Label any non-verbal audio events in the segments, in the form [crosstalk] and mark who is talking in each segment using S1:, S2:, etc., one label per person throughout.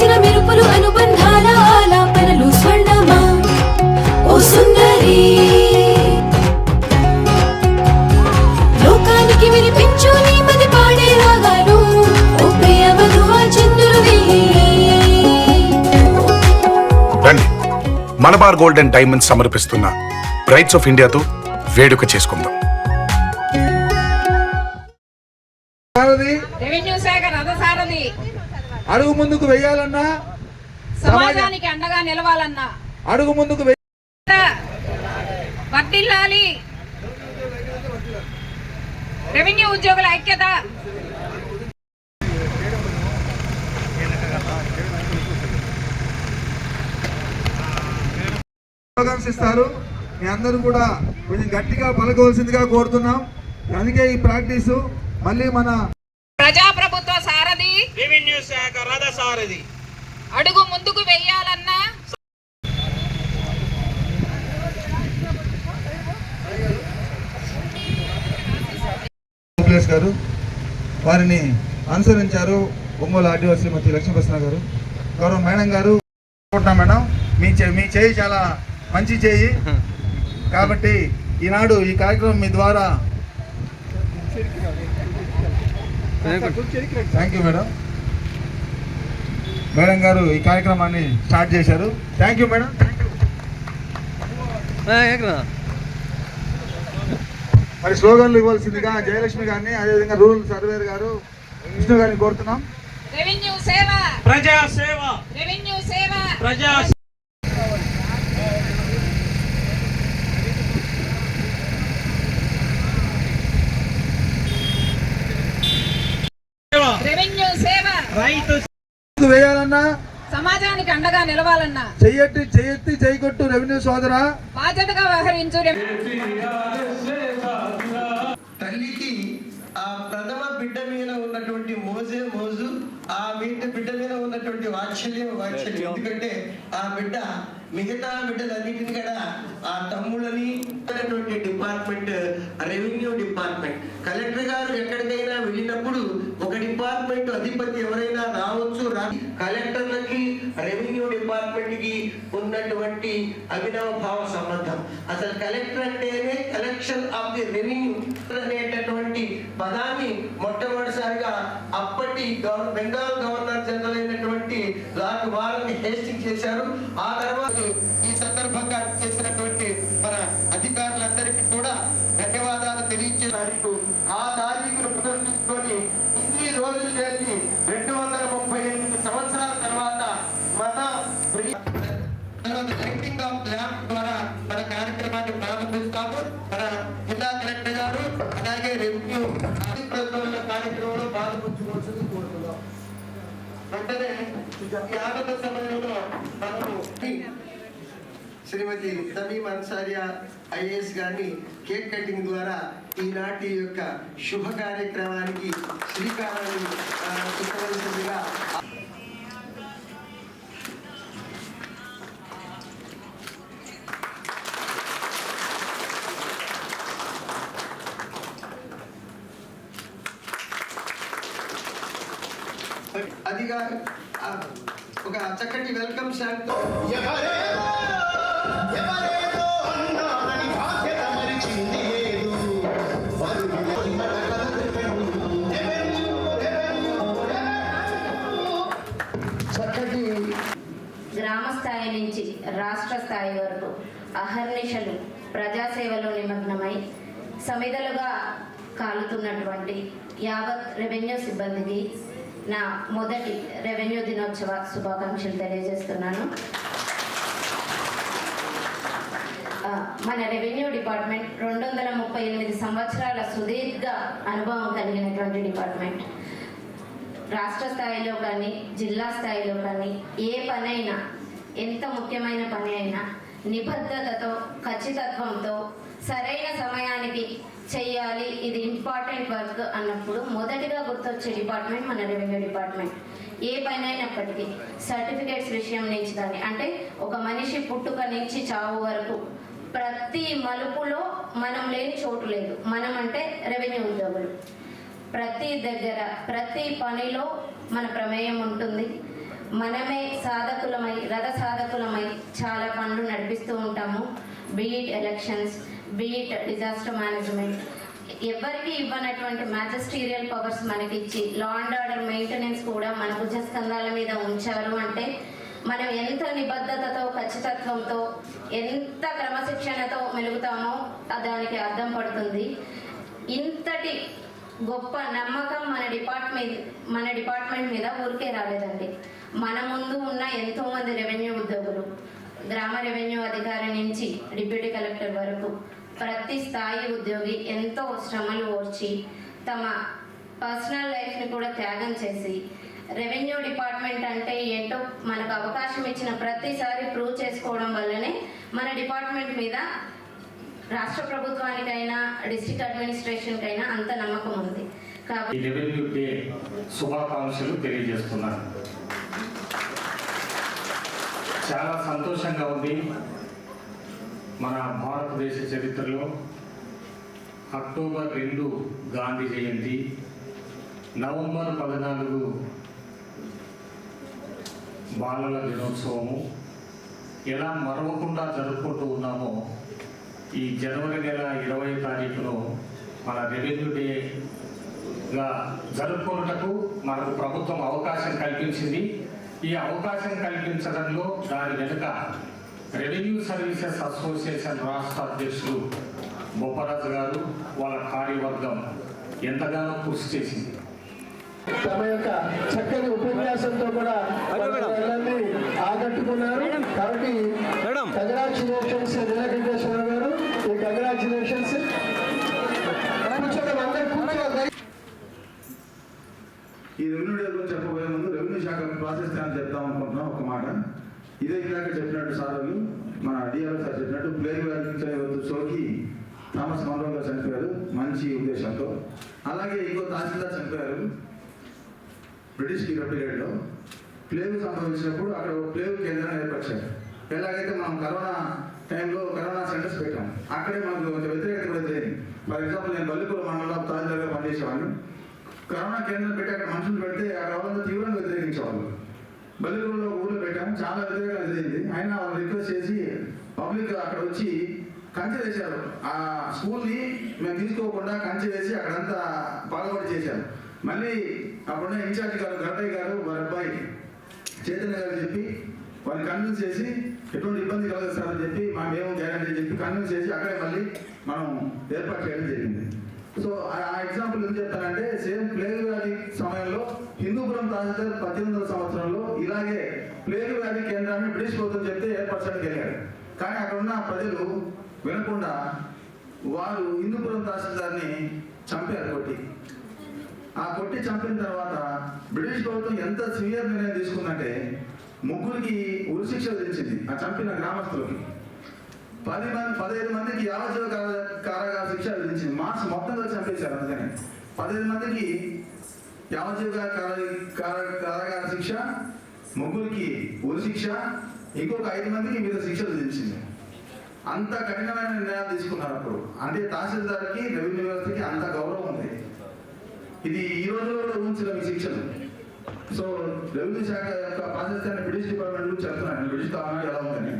S1: మెరిసిన మెరుపులు అనుబంధాల ఆలాపనలు స్వర్ణమా? ఓ సుందరి! లోకానికి వినిపించు నీ మది పాడే రాగాలు ఓ ప్రియ చంద్రుడి
S2: రండి. మలబార్ గోల్డ్ అండ్ డైమండ్స్ సమర్పిస్తున్న బ్రైట్స్ ఆఫ్ ఇండియాతో వేడుక చేసుకుందాం.
S3: రెవెన్యూ శాఖ రథసారథి.
S4: అడుగు ముందుకు వెయ్యాలన్నా
S3: సమాజానికి అండగా నిలవాలన్నా?
S4: అడుగు ముందుకు వెయ్యి
S3: వర్దిల్లాలి రెవెన్యూ ఉద్యోగుల ఐక్యత.
S4: స్లోగన్స్ ఇస్తారు మీ అందరూ కూడా కొంచెం గట్టిగా పలకవలసిందిగా కోరుతున్నాం. అందుకే ఈ ప్రాక్టీసు. మళ్ళీ మన
S3: ప్రజాప్రభుత్వ
S5: రెవెన్యూ శాఖ రథసారథి.
S3: అడుగు ముందుకు వెయ్యాలన్నా.
S4: ప్లేస్ గారు వారిని అనుసరించారు ఒంగోలు ఆర్డీఓ శ్రీమతి లక్ష్మీప్రసన్న గారు. గౌరవ మేడం గారు మేడం. మీ చే- మీ చేయి చాలా మంచి చేయి. [laughs] కాబట్టి ఈనాడు ఈ కార్యక్రమం మీ ద్వారా థ్యాంక్ యూ మేడం మేడం గారు ఈ కార్యక్రమాన్ని స్టార్ట్ చేశారు. థ్యాంక్ యూ మేడం మరి స్లోగన్లు ఇవ్వాల్సిందిగా జయలక్ష్మి గారిని అదేవిధంగా రూరల్ సర్వేర్ గారు విష్ణు గారిని కోరుతున్నాం.
S3: రెవెన్యూ సేవ.
S5: ప్రజా సేవ
S3: రెవెన్యూ సేవ.
S5: ప్రజా సేవ
S3: రెవెన్యూ సేవ
S5: రైతు
S4: వేయాలన్నా
S3: సమాజానికి అండగా నిలవాలన్నా
S4: చెయ్యట్టి చెయ్యెత్తి చేయకొట్టు రెవెన్యూ సోదరా.
S3: బాధ్యతగా వ్యవహరించు
S6: తల్లికి ఆ ప్రథమ బిడ్డ మీద ఉన్నటువంటి మోజే మోజు ఆ బిడ్డ బిడ్డ మీద ఉన్నటువంటి వాత్సల్యం వాత్సల్యం. ఎందుకంటే ఆ బిడ్డ మిగతా బిడ్డలన్నిటిని కూడా ఆ తమ్ముళ్ళని డిపార్ట్మెంట్ రెవెన్యూ డిపార్ట్మెంట్. కలెక్టర్ గారు ఎక్కడికైనా వెళ్ళినప్పుడు ఒక డిపార్ట్మెంట్ అధిపతి ఎవరైనా రావచ్చు రా. కలెక్టర్లకి రెవెన్యూ డిపార్ట్మెంట్కి ఉన్నటువంటి అభినవ భావ సంబంధం. అసలు కలెక్టర్ అంటేనే కలెక్షన్ ఆఫ్ ది రెవెన్యూ అనేటటువంటి పదాన్ని మొట్టమొదటిసారిగా అప్పటి బెంగాల్ గవర్నర్ జనరల్ అయినటువంటి లార్డ్ వారన్ హేస్టింగ్ చేశారు. ఆ తర్వాత ఈ సందర్భంగా చేసినటువంటి మన అధికారులందరికీ కూడా ధన్యవాదాలు తెలియజేయడానికి అన్సారియా ఐఏఎస్ గారిని కేక్ కటింగ్ ద్వారా ఈనాటి యొక్క శుభ కార్యక్రమానికి శ్రీకారాన్ని ఆ, చుట్టవలసిందిగా అదిగా ఆ, ఒక చక్కటి వెల్కమ్ శాంతి
S7: అహర్నిశలు ప్రజాసేవలో నిమగ్నమై సమిధలుగా కాలుతున్నటువంటి యావత్ రెవెన్యూ సిబ్బందికి నా మొదటి రెవెన్యూ దినోత్సవ శుభాకాంక్షలు తెలియజేస్తున్నాను. మన రెవెన్యూ డిపార్ట్మెంట్ రెండు వందల ముప్పై ఎనిమిది సంవత్సరాల సుదీర్ఘ అనుభవం కలిగినటువంటి డిపార్ట్మెంట్. రాష్ట్ర స్థాయిలో కానీ జిల్లా స్థాయిలో కానీ ఏ పనైనా ఎంత ముఖ్యమైన పని అయినా నిబద్ధతతో ఖచ్చితత్వంతో సరైన సమయానికి చెయ్యాలి. ఇది ఇంపార్టెంట్ వర్క్ అన్నప్పుడు మొదటిగా గుర్తొచ్చే డిపార్ట్మెంట్ మన రెవెన్యూ డిపార్ట్మెంట్. ఏ పైన అయినప్పటికీ సర్టిఫికేట్స్ విషయం నుంచి దాన్ని అంటే ఒక మనిషి పుట్టుక నుంచి చావు వరకు ప్రతి మలుపులో మనం లేని చోటు లేదు. మనం అంటే రెవెన్యూ ఉద్యోగులు. ప్రతి దగ్గర ప్రతి పనిలో మన ప్రమేయం ఉంటుంది. మనమే సాధకులమై రథ సాధకులమై చాలా పనులు నడిపిస్తూ ఉంటాము. Be it elections be it disaster management ఎవరికి ఇవ్వనటువంటి మ్యాజిస్టీరియల్ పవర్స్ మనకిచ్చి లా అండ్ ఆర్డర్ మెయింటెనెన్స్ కూడా మన భుజస్కంధాల మీద ఉంచారు అంటే మనం ఎంత నిబద్ధతతో ఖచ్చితత్వంతో ఎంత క్రమశిక్షణతో మెలుగుతామో దానికి అర్థం పడుతుంది. ఇంతటి గొప్ప నమ్మకం మన డిపార్ట్మెంట్ మన డిపార్ట్మెంట్ మీద ఊరికే రాలేదండి. మన ముందు ఉన్న ఎంతో మంది రెవెన్యూ ఉద్యోగులు గ్రామ రెవెన్యూ అధికారి నుంచి డిప్యూటీ కలెక్టర్ వరకు ప్రతి స్థాయి ఉద్యోగి ఎంతో శ్రమలు ఓర్చి తమ పర్సనల్ లైఫ్ని కూడా త్యాగం చేసి రెవెన్యూ డిపార్ట్మెంట్ అంటే ఏంటో మనకు అవకాశం ఇచ్చిన ప్రతిసారి ప్రూవ్ చేసుకోవడం వల్లనే మన డిపార్ట్మెంట్ మీద రాష్ట్ర ప్రభుత్వానికైనా డిస్ట్రిక్ట్ అడ్మినిస్ట్రేషన్కైనా అంత నమ్మకం ఉంది. కాబట్టి
S8: శుభాకాంక్షలు తెలియజేస్తున్నాను. చాలా సంతోషంగా ఉంది మన భారతదేశ చరిత్రలో అక్టోబర్ రెండు గాంధీ జయంతి నవంబర్ పద్నాలుగు బాలల దినోత్సవము. ఎలా మరవకుండా జరుపుకుంటూ ఉన్నామో ఈ జనవరి నెల ఇరవై తారీఖును మన రెవెన్యూ డేగా జరుపుకున్నటకు మనకు ప్రభుత్వం అవకాశం కల్పించింది. ఈ అవకాశం కల్పించడంలో దాని వెనుక రెవెన్యూ సర్వీసెస్ అసోసియేషన్ రాష్ట్ర అధ్యక్షులు బొప్పరాజు గారు వాళ్ళ కార్యవర్గం ఎంతగానో కృషి చేసింది.
S6: తమ యొక్క చక్కని ఉపన్యాసంతో కూడా అందరినీ ఆకట్టుకున్నారు. కాబట్టి కంగ్రాచులేషన్స్ నీలకంఠేశ్వర గారు ఈ కంగ్రాచులేషన్స్. అందరూ
S4: ఈ రెవెన్యూ డే గురించి చెప్పబోయే రెవెన్యూ శాఖ ప్రాసెస్ అని చెప్తాం అనుకుంటున్నాం ఒక మాట. ఇదే ఇందాక చెప్పినట్టు సార్లు మన డిఆర్ఓ సార్ చెప్పినట్టు ప్లేగ్ వ్యాధి సోకి థామస్ మన్రో గారు చనిపోయారు మంచి ఉద్దేశంతో. అలాగే ఇంకో తహసీల్దార్ చనిపోయారు బ్రిటిష్ పీరియడ్లో ప్లేగ్ సంభవించినప్పుడు అక్కడ ఒక ప్లేగ్ కేంద్రాన్ని ఏర్పరిచారు. ఎలాగైతే మనం కరోనా టైంలో కరోనా సెంటర్స్ పెట్టాం అక్కడే మనకు కొంచెం వ్యతిరేకత కూడా ఎదురైంది ఫర్ ఎగ్జాంపుల్ నేను బల్లిపూర్ మండలంలో తహసీల్దార్గా పనిచేసేవాడిని. కరోనా కేంద్రం పెట్టి అక్కడ మనుషులు పెడితే అక్కడ వాళ్ళంతా తీవ్రంగా వ్యతిరేకించేవాళ్ళు. బల్లిగూడలో ఊళ్ళో పెట్టాము చాలా వ్యతిరేకంగా ఎదిరింది ఆయన వాళ్ళు రిక్వెస్ట్ చేసి పబ్లిక్ అక్కడ వచ్చి కంచె వేశారు. ఆ స్కూల్ని మేము తీసుకోకుండా కంచె వేసి అక్కడంతా పాల్గొడి చేశారు. మళ్ళీ అప్పుడున్న ఇన్ఛార్జ్ గారు గడ్డయ్య గారు వారి అబ్బాయి చైతన్య గారు చెప్పి వారిని కన్విన్స్ చేసి ఎటువంటి ఇబ్బంది కలగదు సార్ అని చెప్పి మా మేము గ్యారంటీ చెప్పి కన్విన్స్ చేసి అక్కడే మళ్ళీ మనం ఏర్పాటు చేయడం జరిగింది. సో ఆ- ఎగ్జాంపుల్ ఎందుకు చెప్తానంటే సేమ్ ప్లేగ్ వ్యాధి సమయంలో హిందూపురం తహసీల్దార్ పద్దెనిమిది వందల సంవత్సరంలో ఇలాగే ప్లేగ్ వ్యాధి కేంద్రాన్ని బ్రిటిష్ ప్రభుత్వం చెప్తే ఏర్పరచడానికి వెళ్ళాడు. కానీ అక్కడ ఉన్న ప్రజలు వినకుండా వారు హిందూపురం తహసీల్దార్ని చంపారు కొట్టి. ఆ కొట్టి చంపిన తర్వాత బ్రిటిష్ ప్రభుత్వం ఎంత సివియర్ నిర్ణయం తీసుకుందంటే ముగ్గురికి ఉరిశిక్ష విధించింది ఆ చంపిన గ్రామస్తులకి. పది మంది పదిహేను మందికి యావజ్జీవ కారాగార శిక్ష విధించింది. మార్క్స్ మొత్తం కలిసి చంపేశారు అందుకని. పదిహేను మందికి యావజ్జీవ కారాగార శిక్ష ముగ్గురికి ఉరి శిక్ష ఇంకొక ఐదు మందికి మీద శిక్ష విధించింది. అంత కఠినమైన నిర్ణయాలు తీసుకున్నారు అప్పుడు. అంటే తహసీల్దార్కి రెవెన్యూ వ్యవస్థకి అంత గౌరవం ఉంది. ఇది ఈ రోజుల్లో ఊహించిన మీ శిక్షలు. సో రెవెన్యూ శాఖ యొక్క ప్రాశస్త్యాన్ని బ్రిటిష్ డిపార్ట్మెంట్ గురించి చెప్తున్నాను బ్రిటిష్ కావాలి ఎలా ఉందని.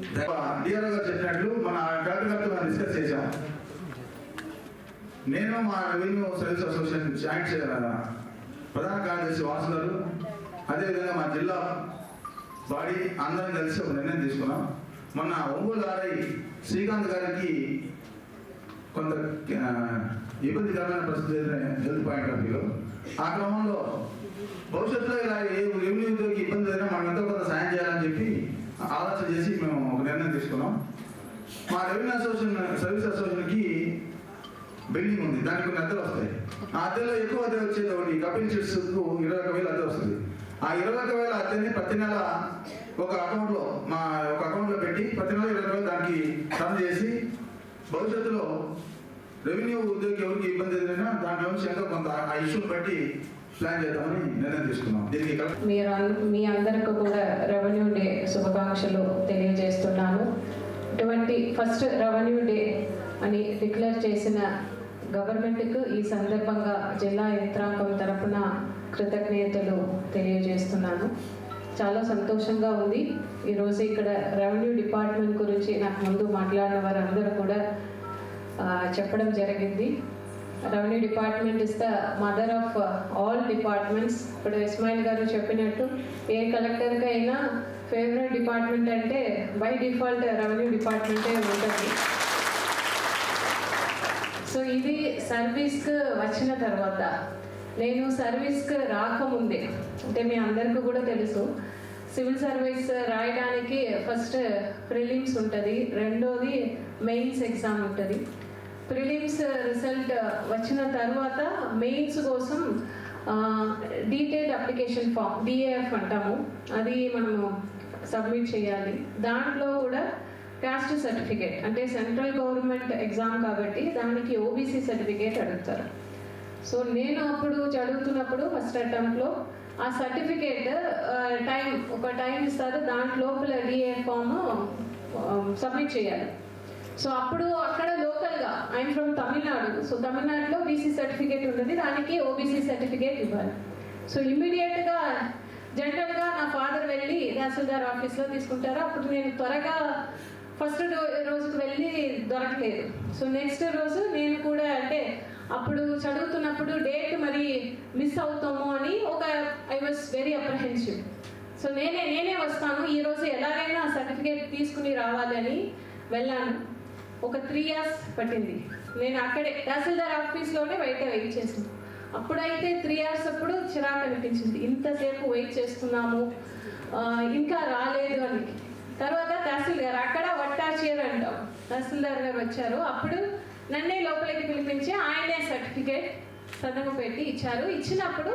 S4: డిఆర్ఓ గారు చెప్పినట్లు మన కలెక్టర్ గారితో మనం డిస్కస్ చేశాం. నేను మా రెవెన్యూ సర్వీస్ అసోసియేషన్ జాయింట్ చే- ప్రధాన కార్యదర్శి వాసు గారు అదేవిధంగా మా జిల్లా బాడీ అందరం కలిసి ఒక నిర్ణయం తీసుకున్నాం. మొన్న ఒంగోలు ఆర్ఐ శ్రీకాంత్ గారికి కొంత ఇబ్బందికరమైన పరిస్థితి హెల్త్ పాయింట్ ఆఫ్ వ్యూలో ఆ క్రమంలో భవిష్యత్తులో ఇలా ఏ రెవెన్యూ ఉద్యోగి ఇబ్బంది అయినా మనంతా కొంత సాయం చేయాలని చెప్పి ఆలోచన చేసి మేము ఒక నిర్ణయం తీసుకున్నాం. మా రెవెన్యూ అసోసియేషన్ సర్వీస్ అసోసియేషన్కి బిల్డింగ్ ఉంది దానికి కొన్ని అద్దెలు వస్తాయి. ఆ అద్దెలో ఎక్కువ అద్దె వచ్చేది ఒకటి కపిల్ చిట్స్కు ఇరవై ఒక వేలు అద్దె వస్తుంది. ఆ ఇరవై ఒక వేల అద్దెని ప్రతి నెల ఒక అకౌంట్లో మా ఒక అకౌంట్లో పెట్టి ప్రతి నెల ఇరవై వేలు దానికి సమ చేసి భవిష్యత్తులో రెవెన్యూ ఉద్యోగి ఎవరికి ఇబ్బంది ఏదైనా దాని వ్యవస్థ కొంత ఆ ఇష్యూని బట్టి ప్లాన్ చేద్దామని నిర్ణయం తీసుకున్నాం. దీనికి
S9: మీరు అన్- మీ అందరికీ కూడా రెవెన్యూ డే శుభాకాంక్షలు తెలియజేస్తున్నాను. ఇటువంటి ఫస్ట్ రెవెన్యూ డే అని డిక్లేర్ చేసిన గవర్నమెంట్కు ఈ సందర్భంగా జిల్లా యంత్రాంగం తరపున కృతజ్ఞతలు తెలియజేస్తున్నాను. చాలా సంతోషంగా ఉంది. ఈరోజు ఇక్కడ రెవెన్యూ డిపార్ట్మెంట్ గురించి నాకు ముందు మాట్లాడిన వారందరూ కూడా చెప్పడం జరిగింది. Revenue department is the mother of all departments. ఇప్పుడు ఇస్మాయిల్ గారు చెప్పినట్టు ఏ కలెక్టర్కి అయినా ఫేవరెట్ డిపార్ట్మెంట్ అంటే బై డిఫాల్ట్ రెవెన్యూ డిపార్ట్మెంటే ఉంటుంది. సో ఇది సర్వీస్కి వచ్చిన తర్వాత నేను సర్వీస్కి రాకముందే అంటే మీ అందరికీ కూడా తెలుసు సివిల్ సర్వీస్ రాయడానికి ఫస్ట్ ప్రిలిమ్స్ ఉంటుంది రెండోది మెయిన్స్ ఎగ్జామ్ ఉంటుంది. ప్రిలిమ్స్ రిజల్ట్ వచ్చిన తర్వాత మెయిన్స్ కోసం డీటెయిల్డ్ అప్లికేషన్ ఫామ్ డిఏఎఫ్ అంటాము. అది మనము సబ్మిట్ చేయాలి. దాంట్లో కూడా కాస్ట్ సర్టిఫికేట్ అంటే సెంట్రల్ గవర్నమెంట్ ఎగ్జామ్ కాబట్టి దానికి ఓబీసీ సర్టిఫికేట్ అడుగుతారు. సో నేను అప్పుడు చదువుతున్నప్పుడు ఫస్ట్ అటెంప్ట్లో ఆ సర్టిఫికేట్ టైం ఒక టైం ఇస్తారు. దాంట్లోపల డిఏఎఫ్ డిఏ ఫామ్ సబ్మిట్ చేయాలి. సో అప్పుడు అక్కడ లోకల్గా ఐఎమ్ ఫ్రమ్ తమిళనాడు సో తమిళనాడులో బీసీ సర్టిఫికేట్ ఉంటుంది దానికి ఓబీసీ సర్టిఫికేట్ ఇవ్వాలి. సో ఇమ్మీడియట్గా జనరల్గా నా ఫాదర్ వెళ్ళి తహసీల్దార్ ఆఫీస్లో తీసుకుంటారు. అప్పుడు నేను త్వరగా ఫస్ట్ రోజుకి వెళ్ళి దొరకలేదు. సో నెక్స్ట్ రోజు నేను కూడా అంటే అప్పుడు చదువుతున్నప్పుడు డేట్ మరి మిస్ అవుతాము అని ఒక I was very apprehensive so నేనే నేనే వస్తాను. ఈరోజు ఎలాగైనా సర్టిఫికేట్ తీసుకుని రావాలని వెళ్ళాను. ఒక త్రీ ఇయర్స్ పట్టింది. నేను అక్కడే తహసీల్దార్ ఆఫీస్లోనే బయట వెయిట్ చేసాను అప్పుడైతే త్రీ ఇయర్స్ అప్పుడు చిరాకు అనిపించింది. ఇంతసేపు వెయిట్ చేస్తున్నాము. ఇంకా రాలేదు అని. తర్వాత తహసీల్దార్ అక్కడ వట్టాచేరు అంటాం. తహసీల్దార్ గారు వచ్చారు. అప్పుడు నన్నే లోపలికి పిలిపించి ఆయనే సర్టిఫికేట్ సంతకం పెట్టి ఇచ్చారు. ఇచ్చినప్పుడు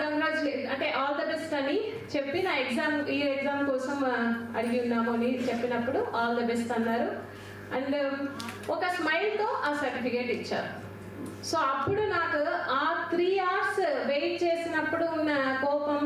S9: కంగ్రాచులేట్ అంటే ఆల్ ద బెస్ట్ అని చెప్పి నా ఎగ్జామ్ ఈ ఎగ్జామ్ కోసం అడిగి ఉన్నాము అని చెప్పినప్పుడు ఆల్ ద బెస్ట్ అన్నారు. అండ్ ఒక స్మైల్తో ఆ సర్టిఫికేట్ ఇచ్చారు. సో అప్పుడు నాకు ఆ త్రీ అవర్స్ వెయిట్ చేసినప్పుడు ఉన్న కోపం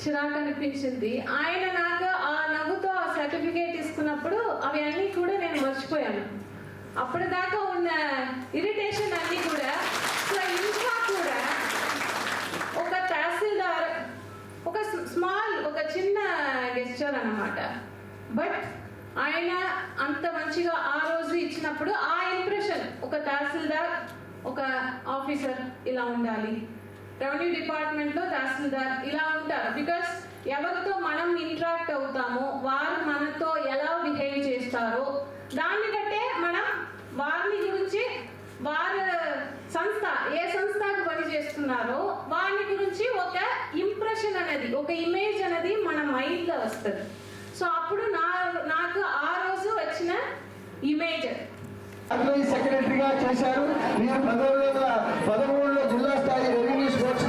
S9: చిరాకు అనిపించింది. ఆయన నాకు ఆ నవ్వుతో ఆ సర్టిఫికేట్ ఇస్తున్నప్పుడు అవి అన్నీ కూడా నేను మర్చిపోయాను. అప్పుడు దాకా ఉన్న ఇరిటేషన్ అన్నీ కూడా సో ఇంకా కూడా ఒక తహసీల్దార్ ఒక స్మాల్ ఒక చిన్న గెస్చర్ అన్నమాట. బట్ ఆయన అంత మంచిగా ఆ రోజు ఇచ్చినప్పుడు ఆ ఇంప్రెషన్ ఒక తహసీల్దార్ ఒక ఆఫీసర్ ఇలా ఉండాలి. రెవెన్యూ డిపార్ట్మెంట్లో తహసీల్దార్ ఇలా ఉంటారు. బికాస్ ఎవరితో మనం ఇంటరాక్ట్ అవుతామో వారు మనతో ఎలా బిహేవ్ చేస్తారో దాన్ని బట్టే మనం వారిని గురించి వారి సంస్థ ఏ సంస్థకు పని చేస్తున్నారో వారిని గురించి ఒక ఇంప్రెషన్ అనేది ఒక ఇమేజ్ అనేది మన మైండ్లో వస్తుంది. సో అప్పుడు నా నాకు ఆ రోజు వచ్చిన ఇమేజ్
S6: సెక్రటరీగా చేశారు. నేను పంతొమ్మిది పదమూడులో జిల్లా స్థాయి రెవెన్యూ స్పోర్ట్స్